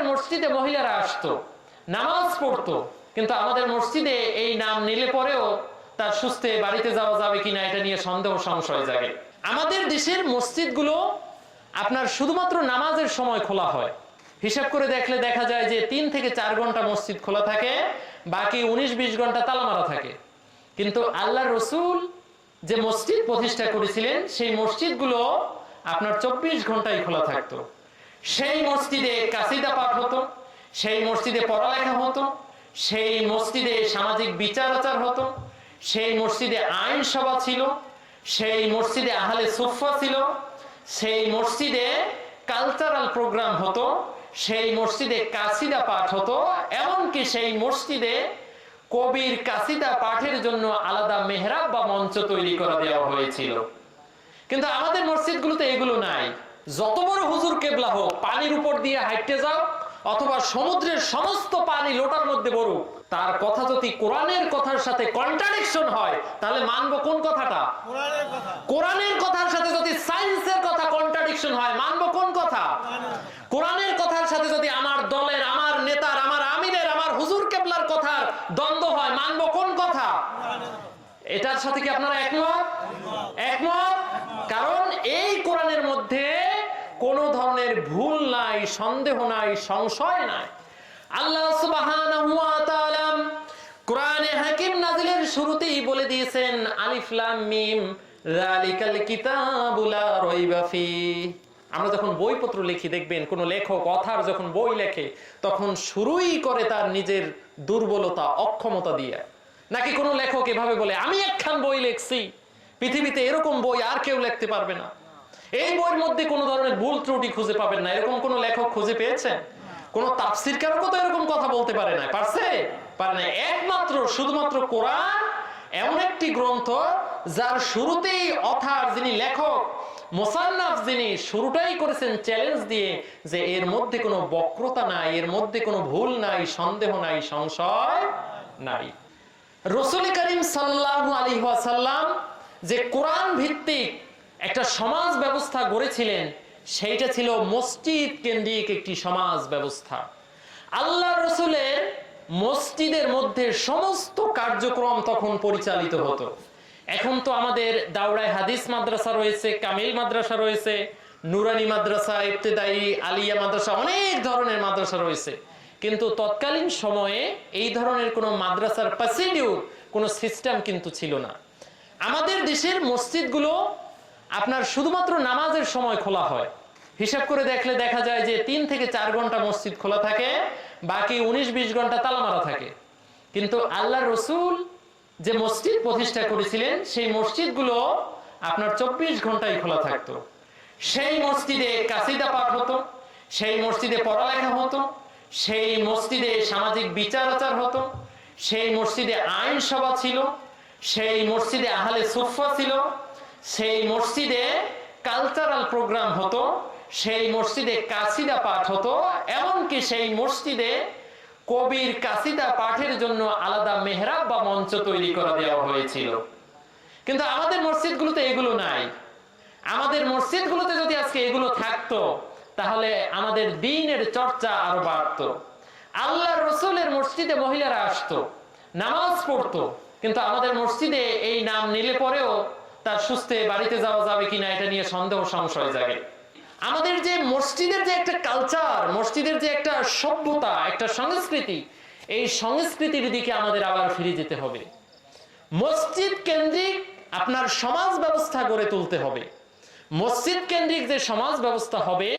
আমাদের মসজিদে মহিলারা আসতো, নামাজ পড়তো, কিন্তু আমাদের মসজিদে এই নাম নিলে পরেও তার সুস্থে বাড়িতে যাওয়া যাবে কিনা এটা নিয়ে সন্দেহ সংশয় জাগে। আমাদের দেশের মসজিদগুলো আপনার শুধুমাত্র নামাজের সময় খোলা হয়। হিসাব করে দেখলে দেখা যায় যে তিন থেকে চার ঘণ্টা মসজিদ খোলা থাকে, বাকি উনিশ বিশ ঘণ্টা তালা মারা থাকে। কিন্তু আল্লাহ রসুল যে মসজিদ প্রতিষ্ঠা করেছিলেন, সেই মসজিদগুলো আপনার চব্বিশ ঘন্টায় খোলা থাকতো। সেই মসজিদে কাসিদা পাঠ হতো, সেই মসজিদে পড়ালেখা হতো, সেই মসজিদে সামাজিক বিচার আচার হতো, সেই মসজিদে আইন সভা ছিল, সেই মসজিদে আহলে সুফা ছিল, সেই মসজিদে কালচারাল প্রোগ্রাম হতো, সেই মসজিদে কাসিদা পাঠ হতো, এমনকি সেই মসজিদে কবির কাসিদা পাঠের জন্য আলাদা মেহরাব বা মঞ্চ তৈরি করা দেওয়া হয়েছিল। কিন্তু আমাদের মসজিদগুলোতে এগুলো নাই। যত বড় হুজুর কেবলা হোক পানির উপর দিয়ে হাইটে যাও অথবা সমুদ্রের সমস্ত পানি লোটার মধ্যে বড়ুক তার কথা যদি কোরআনের কথার সাথে কন্ট্রাডিকশন হয় তাহলে মানবো কোন কথাটা? কোরআনের কোরআনের কথার সাথে যদি সায়েন্সের কথা কন্ট্রাডিকশন হয় মানবো কোন কথা? কোরআনের কথার সাথে যদি আমার দলের আমার নেতার আমার আমিরের আমার হুজুর কেবলার কথার দ্বন্দ্ব হয় মানবো কোন কথা? এটার সাথে কি আপনারা একমত? একমত? কারণ এই কোরআনের মধ্যে কোন ধরনের ভুল নাই, সন্দেহ নাই, সংশয় নাই। আল্লাহ কোরআনে হাকিম নাজিলের শুরুতেই বলে দিয়েছেন, আলিফ লাম মিম, যালিকাল কিতাবু লা রাইবা আমরা যখন বইপত্র লিখি, দেখবেন কোন লেখক, অথার যখন বই লেখে, তখন শুরুই করে তার নিজের দুর্বলতা, অক্ষমতা দিয়ে। নাকি কোনো লেখক এভাবে বলে, আমি একখান বই লিখছি, পৃথিবীতে এরকম বই আর কেউ লিখতে পারবে না। এই বইয়ের মধ্যে কোনো ধরনের ভুল ত্রুটি খুঁজে পাবেন না। এরকম কোন লেখক খুঁজে পেয়েছেন? কোন তাফসির কারকও তো এরকম কথা বলতে পারে না পারছে? পারে না একমাত্র, শুধুমাত্র কোরআন এমন একটি গ্রন্থ যার শুরুতেই অথার যিনি লেখক, মোসান্নাফ যিনি শুরুটাই করেছেন চ্যালেঞ্জ দিয়ে যে এর মধ্যে কোনো বক্রতা নাই, এর মধ্যে কোনো ভুল নাই, সন্দেহ নাই, সংশয় নাই। রসুল করিম সাল্লাহ আলী সাল্লাম যে কোরআন ভিত্তিক একটা সমাজ ব্যবস্থা গড়েছিলেন, সেইটা ছিল মসজিদ কেন্দ্রিক একটি সমাজ ব্যবস্থা আল্লাহ রসুলের মসজিদের মধ্যে সমস্ত কার্যক্রম তখন পরিচালিত হতো। এখন তো আমাদের দাওড়ায় হাদিস মাদ্রাসা রয়েছে, কামিল মাদ্রাসা রয়েছে, নুরানি মাদ্রাসা, ইবতেদাই আলিয়া মাদ্রাসা, অনেক ধরনের মাদ্রাসা রয়েছে। কিন্তু তৎকালীন সময়ে এই ধরনের কোনো মাদ্রাসার প্রসিডিউর কোনো সিস্টেম কিন্তু ছিল না। আমাদের দেশের মসজিদগুলো আপনার শুধুমাত্র নামাজের সময় খোলা হয়। হিসাব করে দেখলে দেখা যায় যে তিন থেকে চার ঘণ্টা মসজিদ খোলা থাকে, বাকি উনিশ বিশ ঘণ্টা তালা মারা থাকে। কিন্তু আল্লাহ রসুল যে মসজিদ প্রতিষ্ঠা করেছিলেন, সেই মসজিদগুলো আপনার চব্বিশ ঘন্টায় খোলা থাকতো। সেই মসজিদে কাসিদা পাঠ হতো, সেই মসজিদে পড়ালেখা হতো, সেই মসজিদে সামাজিক বিচার আচার হতো, সেই মসজিদে আইন সভা ছিল, সেই মসজিদে আহলে সুফা ছিল সেই মসজিদে কালচারাল প্রোগ্রাম হতো, সেই মসজিদে কাসিদা পাঠ হতো, এমনকি সেই মসজিদে কবির কাসিদা পাঠের জন্য আলাদা মেহরাব বা মঞ্চ তৈরি করা দেওয়া হয়েছিল। কিন্তু আমাদের মসজিদগুলোতে এগুলো নাই। আমাদের মসজিদগুলোতে যদি আজকে এগুলো থাকতো, তাহলে আমাদের দিনের চর্চা আরও বাড়তো। আল্লাহ রসুলের মসজিদে মহিলারা আসতো, নামাজ পড়তো, কিন্তু আমাদের মসজিদে এই নাম নিলে পরেও তার সুস্থে বাড়িতে যাওয়া যাবে কিনা এটা নিয়ে সন্দেহ সংশয় জাগে। আমাদের যে মসজিদের যে একটা কালচার মসজিদের যে একটা সভ্যতা, একটা সংস্কৃতি, এই সংস্কৃতির দিকে আমাদের আবার ফিরে যেতে হবে। মসজিদ কেন্দ্রিক আপনার সমাজ ব্যবস্থা গড়ে তুলতে হবে। মসজিদ কেন্দ্রিক যে সমাজ ব্যবস্থা হবে